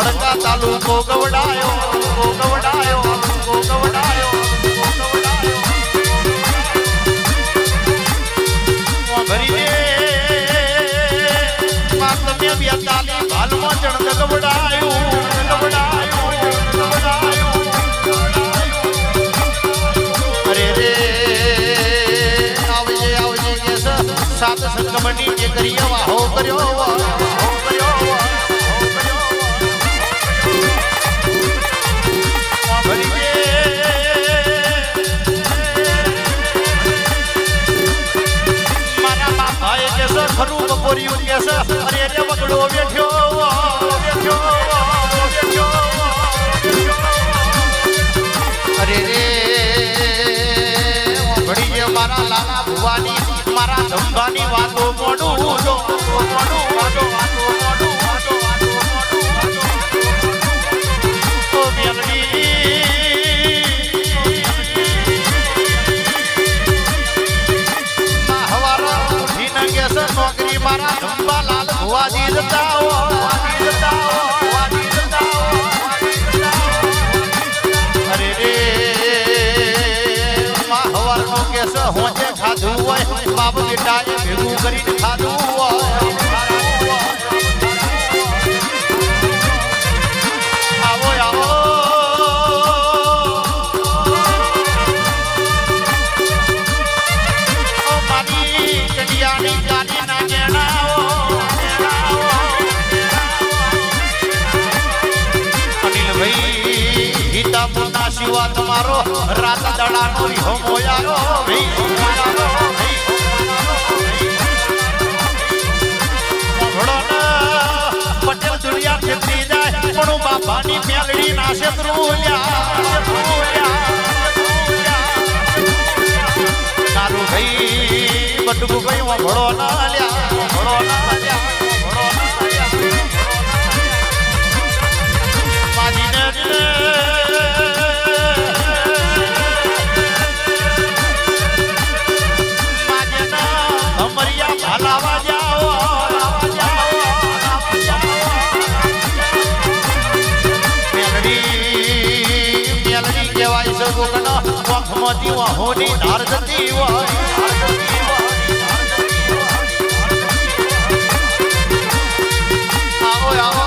ધોળકા તાલુકો ગવડાયો ગવડાયો ગવડાયો તમે બેતાલી ભાલમાં જણ ગવડાયું સાત સંગમની જે કર્યો, વાહો કર્યો. બપોરિયું કે છે અરે રે બગડો બેઠ્યો બેઠ્યો બેઠ્યો અરે રે ઘડી જે મારા લાલા ભુવાની, મારા ધંભાની વાતો મોડું મોડું મોડું વાતો વાતો. હોજે ખાધું હોય. બાપ બેટાએ ભેગું કરીને ખાધું હોય. ગીતા શિવા તમારો રાત દડાનો નો ભાઈ મોયારો, ને પટેલ દુનિયા છેતરી જાય પણ બાપાની મેલડી ના છેતરું લ્યા તારું ભાઈ બટુકુ ભાઈ મોઘડો ના લ્યા મોઘડો ના લ્યા. કહેવાય ધાર જતી હોય, ધાર જતી હોય. આવો આવો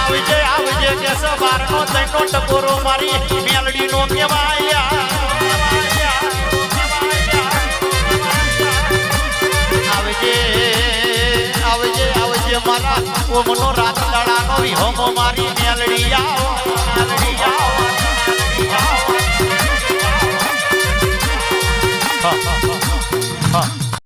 આવજે આવજે કે સવારનો તૈનો ટકોરો મારી મેલડીનો મેવાયા મારા ઓમનો રાત દડાનો વિહોમો મારી મેલડી આવો. મેલડી